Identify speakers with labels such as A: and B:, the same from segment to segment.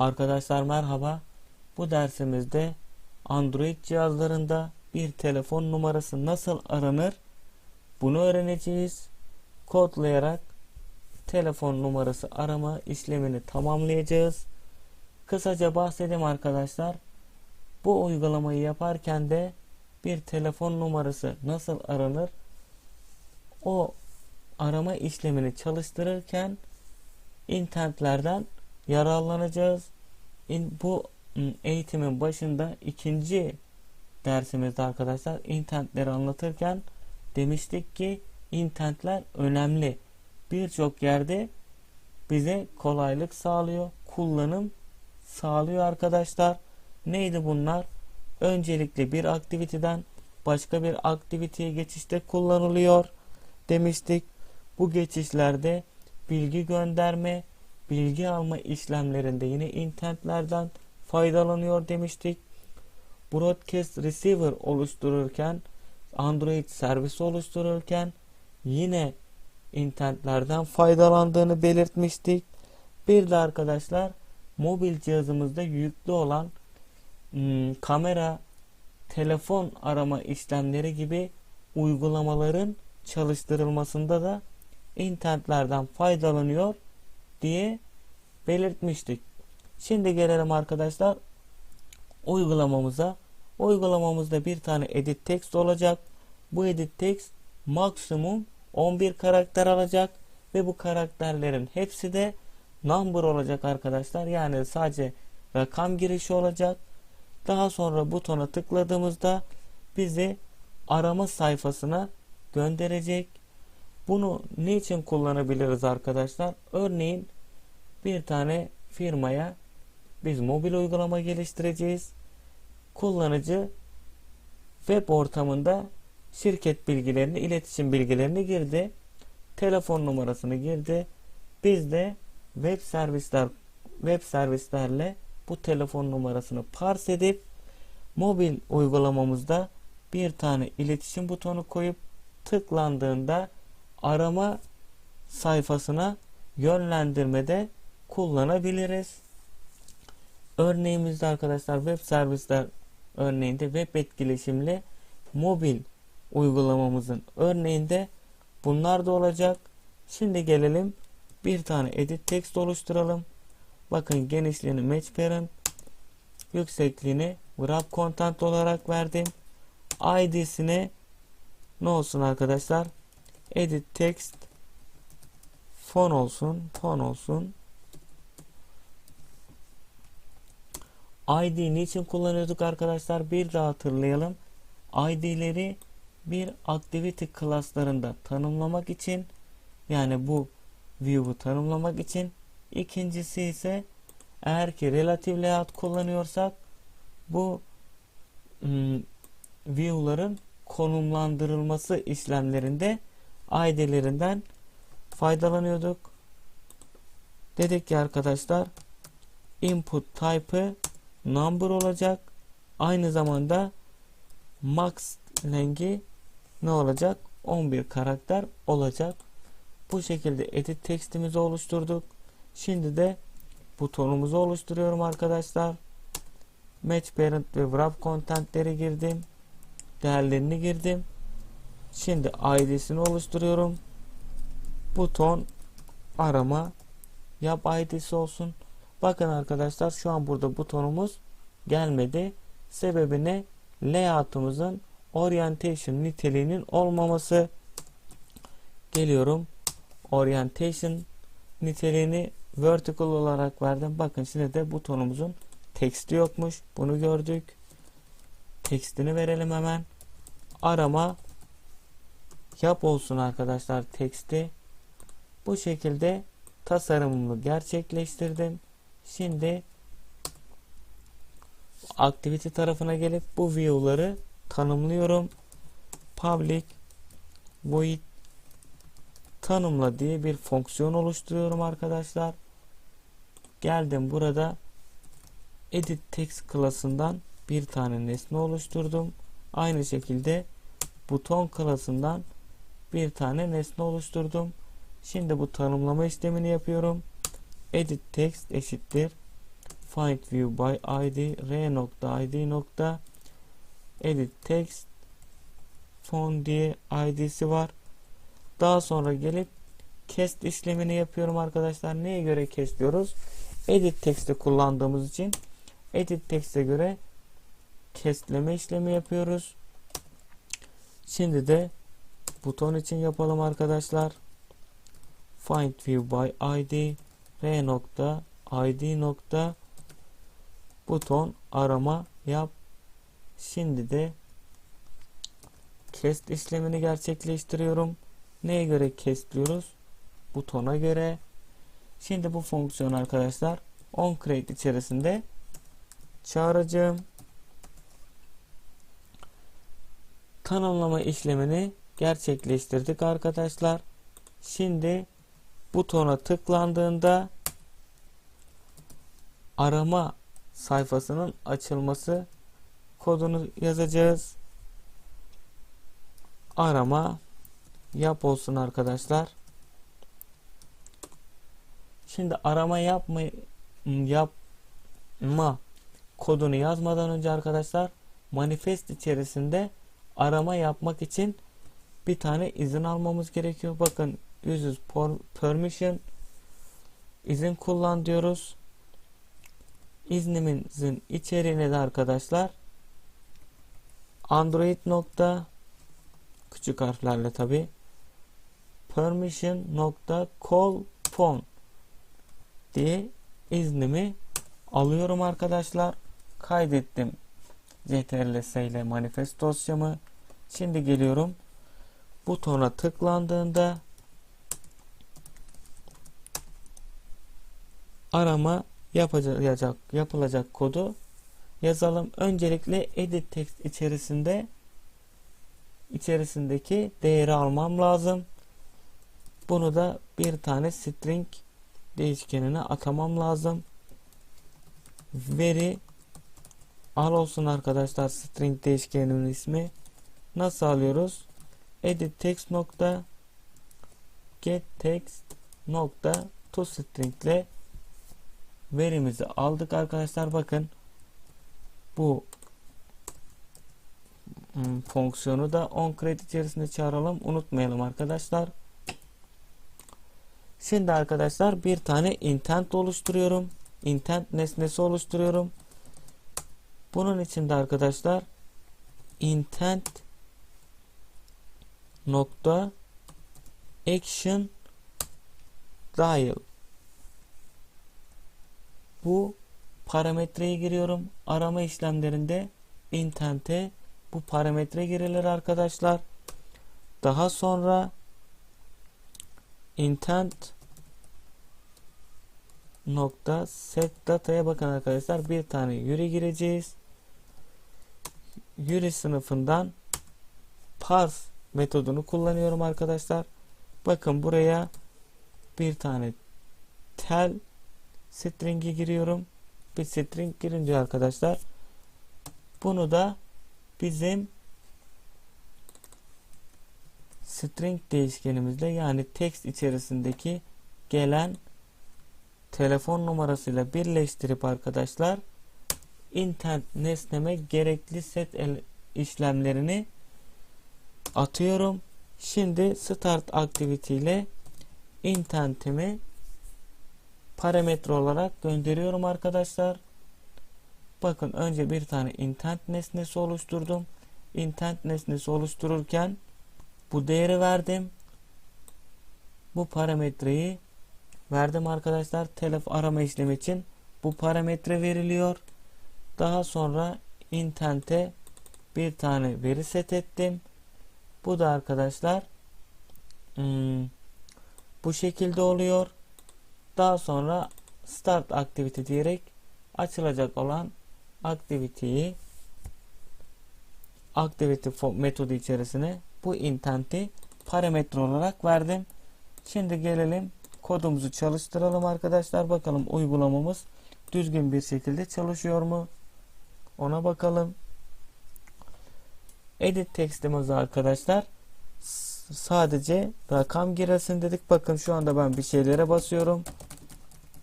A: Arkadaşlar merhaba. Bu dersimizde Android cihazlarında bir telefon numarası nasıl aranır? Bunu öğreneceğiz. Kodlayarak telefon numarası arama işlemini tamamlayacağız. Kısaca bahsedeyim arkadaşlar. Bu uygulamayı yaparken de bir telefon numarası nasıl aranır? O arama işlemini çalıştırırken internetlerden yararlanacağız. Bu ım, eğitimin başında ikinci dersimizde arkadaşlar internetleri anlatırken demiştik ki internetler önemli. Birçok yerde bize kolaylık sağlıyor, kullanım sağlıyor arkadaşlar. Neydi bunlar? Öncelikle bir aktiviteden başka bir aktiviteye geçişte kullanılıyor demiştik. Bu geçişlerde bilgi gönderme, bilgi alma işlemlerinde yine internetlerden faydalanıyor demiştik. Broadcast Receiver oluştururken, Android servisi oluştururken yine internetlerden faydalandığını belirtmiştik. Bir de arkadaşlar mobil cihazımızda yüklü olan hmm, kamera, telefon arama işlemleri gibi uygulamaların çalıştırılmasında da internetlerden faydalanıyor diye belirtmiştik. Şimdi gelelim arkadaşlar uygulamamıza. Uygulamamızda bir tane edit text olacak. Bu edit text maksimum 11 karakter alacak ve bu karakterlerin hepsi de number olacak arkadaşlar. Yani sadece rakam girişi olacak. Daha sonra butona tıkladığımızda bizi arama sayfasına gönderecek. Bunu niçin kullanabiliriz arkadaşlar? Örneğin bir tane firmaya biz mobil uygulama geliştireceğiz. Kullanıcı web ortamında şirket bilgilerini, iletişim bilgilerini girdi. Telefon numarasını girdi. Biz de web servisler web servislerle bu telefon numarasını parse edip mobil uygulamamızda bir tane iletişim butonu koyup tıklandığında arama sayfasına yönlendirmede kullanabiliriz. Örneğimizde arkadaşlar web servisler örneğinde web etkileşimli mobil uygulamamızın örneğinde bunlar da olacak. Şimdi gelelim bir tane edit text oluşturalım. Bakın genişliğini match parent yüksekliğini wrap content olarak verdim. ID'sine ne olsun arkadaşlar? Edit text font olsun, font olsun. ID niçin kullanıyorduk arkadaşlar? Bir daha hatırlayalım. ID'leri bir activity klaslarında tanımlamak için yani bu view'u tanımlamak için ikincisi ise eğer ki relative layout kullanıyorsak bu ım, view'ların konumlandırılması işlemlerinde ID'lerinden faydalanıyorduk. Dedik ki arkadaşlar input type'ı number olacak. Aynı zamanda max rengi ne olacak? 11 karakter olacak. Bu şekilde edit tekstimizi oluşturduk. Şimdi de butonumuzu oluşturuyorum arkadaşlar. Match parent ve wrap contentleri girdim. Değerlerini girdim. Şimdi ID'sini oluşturuyorum. Buton arama yap ID'si olsun. Bakın arkadaşlar şu an burada butonumuz gelmedi. Sebebi ne? Layout'umuzun orientation niteliğinin olmaması. Geliyorum. Orientation niteliğini vertical olarak verdim. Bakın şimdi de butonumuzun teksti yokmuş. Bunu gördük. Tekstini verelim hemen. Arama yap olsun arkadaşlar teksti. Bu şekilde tasarımımı gerçekleştirdim. Şimdi activity tarafına gelip bu view'ları tanımlıyorum. Public void tanımla diye bir fonksiyon oluşturuyorum arkadaşlar. Geldim burada edit text klasından bir tane nesne oluşturdum. Aynı şekilde buton klasından bir tane nesne oluşturdum. Şimdi bu tanımlama işlemini yapıyorum. Edit text eşittir find view by id r nokta id nokta edit text font diye id'si var. Daha sonra gelip cast işlemini yapıyorum arkadaşlar. Neye göre cast diyoruz? Edit text'te kullandığımız için edit text'e göre castleme işlemi yapıyoruz. Şimdi de buton için yapalım arkadaşlar. Find view by id r nokta id nokta buton arama yap. Şimdi de cast işlemini gerçekleştiriyorum. Neye göre kestliyoruz? Butona göre. Şimdi bu fonksiyon arkadaşlar onCreate içerisinde çağıracağım. Tanımlama işlemini gerçekleştirdik arkadaşlar. Şimdi butona tıklandığında arama sayfasının açılması kodunu yazacağız. Arama yap olsun arkadaşlar. Şimdi arama yapma yapma kodunu yazmadan önce arkadaşlar manifest içerisinde arama yapmak için bir tane izin almamız gerekiyor. Bakın uses permission izin kullan diyoruz. İznimizin içeriğine de arkadaşlar Android nokta küçük harflerle tabi permission nokta call phone diye iznimi alıyorum arkadaşlar. Kaydettim CTRL ile manifest dosyamı. Şimdi geliyorum. Butona tıklandığında arama yapacak yapılacak kodu yazalım. Öncelikle edit text içerisinde içerisindeki değeri almam lazım. Bunu da bir tane string değişkenine atamam lazım. Veri al olsun arkadaşlar string değişkenimin ismi. Nasıl alıyoruz? Edit text nokta get text nokta to string ile verimizi aldık arkadaşlar. Bakın bu hmm, fonksiyonu da on kredi içerisinde çağıralım. Unutmayalım arkadaşlar. Şimdi arkadaşlar bir tane intent oluşturuyorum. İntent nesnesi oluşturuyorum. Bunun içinde arkadaşlar intent nokta action dial bu parametreyi giriyorum. Arama işlemlerinde intent'e bu parametre girilir arkadaşlar. Daha sonra intent nokta set data'ya bakın arkadaşlar bir tane yürü gireceğiz. Yürü sınıfından parse metodunu kullanıyorum arkadaşlar. Bakın buraya bir tane tel string'i giriyorum. Bir string girince arkadaşlar bunu da bizim string değişkenimizle yani text içerisindeki gelen telefon numarasıyla birleştirip arkadaşlar intent nesneme gerekli set işlemlerini atıyorum. Şimdi start activity ile intentimi parametre olarak gönderiyorum arkadaşlar. Bakın önce bir tane intent nesnesi oluşturdum. Intent nesnesi oluştururken bu değeri verdim. Bu parametreyi verdim arkadaşlar. Telef arama işlemi için bu parametre veriliyor. Daha sonra intent'e bir tane veri set ettim. Bu da arkadaşlar hmm, bu şekilde oluyor. Daha sonra start activity diyerek açılacak olan activity'yi activity metodu içerisine bu intent'i parametre olarak verdim. Şimdi gelelim kodumuzu çalıştıralım arkadaşlar. Bakalım uygulamamız düzgün bir şekilde çalışıyor mu? Ona bakalım. Edit textimiz arkadaşlar sadece rakam giresin dedik. Bakın şu anda ben bir şeylere basıyorum.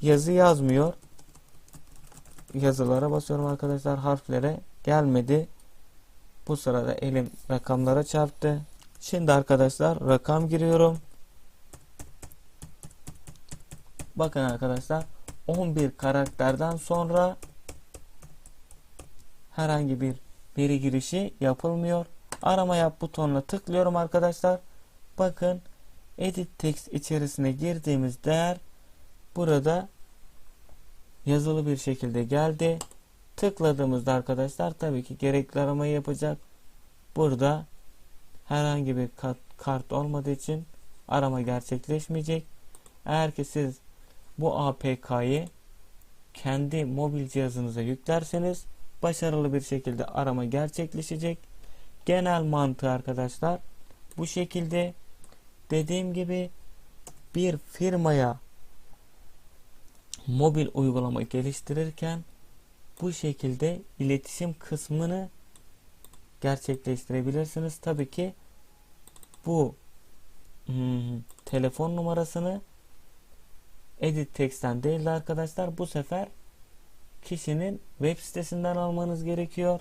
A: Yazı yazmıyor. yazılara basıyorum arkadaşlar. Harflere gelmedi. Bu sırada elim rakamlara çarptı. Şimdi arkadaşlar rakam giriyorum. Bakın arkadaşlar 11 karakterden sonra herhangi bir veri girişi yapılmıyor. Arama yap butonuna tıklıyorum arkadaşlar. Bakın edit text içerisine girdiğimiz değer burada yazılı bir şekilde geldi. Tıkladığımızda arkadaşlar tabii ki gerekli aramayı yapacak. Burada herhangi bir kart, kart olmadığı için arama gerçekleşmeyecek. Eğer ki siz bu APK'yı kendi mobil cihazınıza yüklerseniz başarılı bir şekilde arama gerçekleşecek. Genel mantığı arkadaşlar bu şekilde dediğim gibi bir firmaya mobil uygulama geliştirirken bu şekilde iletişim kısmını gerçekleştirebilirsiniz. Tabii ki bu hmm, telefon numarasını edit text'ten değil de arkadaşlar bu sefer kişinin web sitesinden almanız gerekiyor.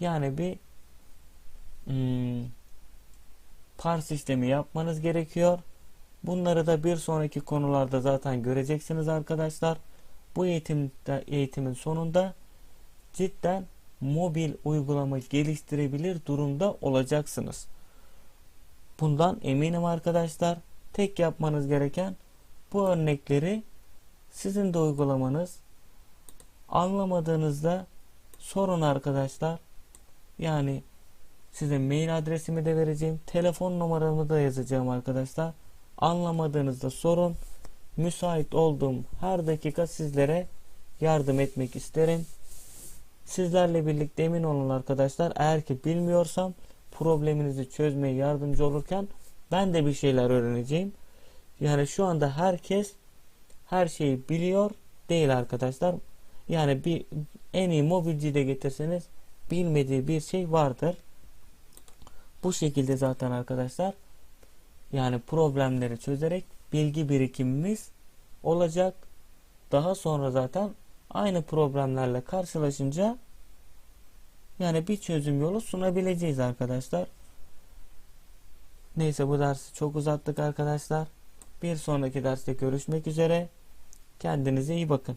A: Yani bir hmm, parse işlemi yapmanız gerekiyor. Bunları da bir sonraki konularda zaten göreceksiniz arkadaşlar. Bu eğitimde, eğitimin sonunda cidden mobil uygulama geliştirebilir durumda olacaksınız. Bundan eminim arkadaşlar. Tek yapmanız gereken bu örnekleri sizin de uygulamanız. Anlamadığınızda sorun arkadaşlar. Yani size mail adresimi de vereceğim. Telefon numaramı da yazacağım arkadaşlar. Anlamadığınızda sorun. Müsait olduğum her dakika sizlere yardım etmek isterim. Sizlerle birlikte emin olun arkadaşlar. Eğer ki bilmiyorsam probleminizi çözmeye yardımcı olurken ben de bir şeyler öğreneceğim. Yani şu anda herkes her şeyi biliyor değil arkadaşlar. Yani bir en iyi mobilciyi de getirseniz bilmediği bir şey vardır. Bu şekilde zaten arkadaşlar yani problemleri çözerek bilgi birikimimiz olacak. Daha sonra zaten aynı problemlerle karşılaşınca yani bir çözüm yolu sunabileceğiz arkadaşlar. Neyse bu dersi çok uzattık arkadaşlar. Bir sonraki derste görüşmek üzere. Kendinize iyi bakın.